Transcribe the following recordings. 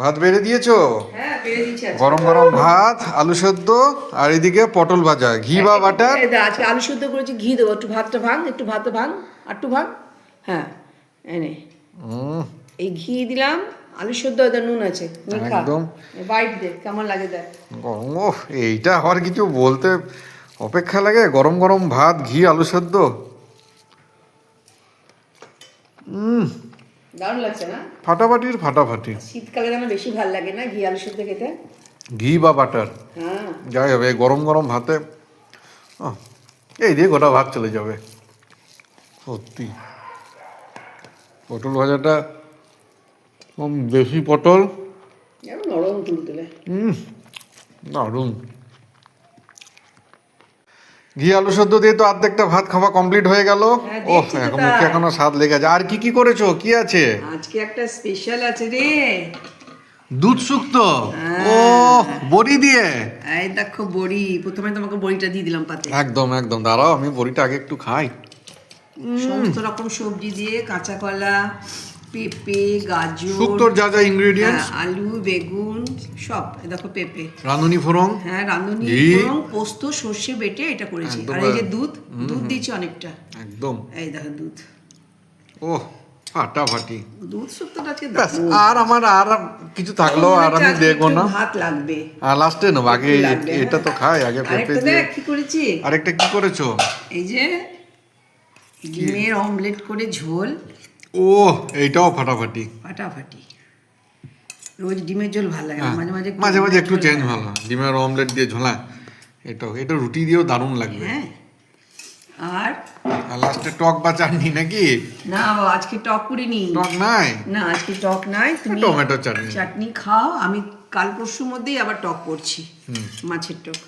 ভাত বেড়ে দিয়েছ? হ্যাঁ গরম গরম ভাত আলু সেদ্ধ আর এদিকে পটল ভাজা ঘি বা বাটার? আজকে আলু শুদ্ধ করেছি ঘি দেবো একটু ভাতটা ভাঙ একটু ভাত ভাঙ আর একটু ভাঙ। হ্যাঁ এনে এই ঘি দিলাম আলু সেদ্ধ ওদের নুন আছে একদম। বাইট দে কেমন লাগে দেখ। গরম ও এইটা হওয়ার কিছু বলতে অপেক্ষা লাগে? গরম গরম ভাত ঘি আলু সেদ্ধ। দারুণ লাগছে না? ফাটাফাটির ফাটাফাটি। শীতকালে যেন বেশি ভালো লাগে না ঘি আলু সেদ্ধ খেতে? ঘি বা বাটার। হ্যাঁ। যাই হবে গরম গরম ভাতে। এই দিয়ে গোটা ভাত চলে যাবে। সত্যি। পটল ভাজাটা উম, বেশি পটল। নরম তুলতুলে হুম দারুণ। ঘি আলু সেদ্ধ দিয়ে তো অর্ধেকটা ভাত খাওয়া কমপ্লিট হয়ে গেল। হ্যাঁ, ও এখন মুখে এখনও স্বাদ লেগে আছে। আর কি কি করেছ? কি আছে? আজকে একটা স্পেশাল আছে রে। দুধ শুক্তো? হ্যাঁ। ও বড়ি দিয়ে? এই দেখো বড়ি। প্রথমে তোমাকে বড়িটা দিয়ে দিলাম পাতে। একদম একদম। দাঁড়াও আমি বড়িটা আগে একটু খাই। সমস্ত রকম সবজি দিয়ে কাঁচা কলা পেঁপে গাজর শুক্তোর যা যা ইনগ্রেডিয়েন্টস হ্যাঁ, আলু বেগুন সব। দেখো পেঁপে। রাঁধুনি ফোড়ন? হ্যাঁ রাঁধুনি। ফোড়ন, পোস্ত সর্ষে বেটে এটা করেছি। আর এই যে দুধ দুধ দিয়েছি অনেকটা। একদম। এই দেখো দুধ। ও ফাটাফাটি। দুধ শুক্তোটা আজকে আর আমার আর কিছু থাকল আর আমি দেখব না। ভাত লাগবে। আর লাস্টে নেব আগে এটা তো হ্যাঁ। খাই আগে পেঁপে দিয়ে। কি করেছি? আরেকটা কি করেছ? এই যে ডিমের অমলেট করে ঝোল ও এইটাও ফাটাফাটি। ফাটাফাটি। রোজ ডিমের ঝোল ভালো লাগে মাঝে মাঝে মাঝে মাঝে একটু চেঞ্জ ভালো হয়। ডিমের অমলেট দিয়ে ঝোলা এটাও এটা রুটি দিয়েও দারুণ লাগবে। হ্যাঁ। আর? আর লাস্টে টক বা চাটনি নাকি? না আজকে টক করিনি টক নাই? না আজকে টক নাই তুমি টমেটো চাটনি। চাটনি খাও আমি কাল পরশুর মধ্যেই আবার টক করছি মাছের টক।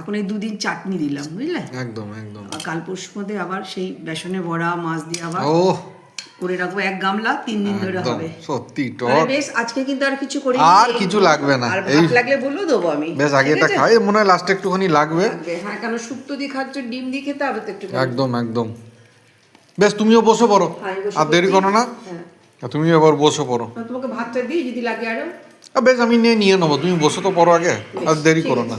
এখন এই দুদিন চাটনি দিলাম বুঝলে? একদম একদম। আর কাল পরশু মধ্যে আবার সেই বেসনে বড়া মাছ দিয়ে আবার ও করে রাখব। এক গামলা তিন দিন ধরে হবে। সত্যি টক। বেশ আজকে কিন্তু আর কিছু করি আর কিছু লাগবে না। আর ভাত লাগলে বললেও দেবো আমি। বেশ আগে এটা খাই মনে হয় লাস্টে একটুখানি লাগবে। হ্যাঁ কেন শুক্তো দিয়ে খাচ্ছ ডিম দিয়ে খেতে হবে তো একটু একদম একদম। বেশ তুমিও বসে পড়ো। হ্যাঁ, আর দেরি করো না। হ্যাঁ। তুমিও এবার বসে পড়ো। তোমাকে ভাতটা দিই যদি লাগে আরও। বেশ আমি নিয়ে নিয়ে নেব। তুমি বসে তো পড়ো আগে। আর দেরি করো না।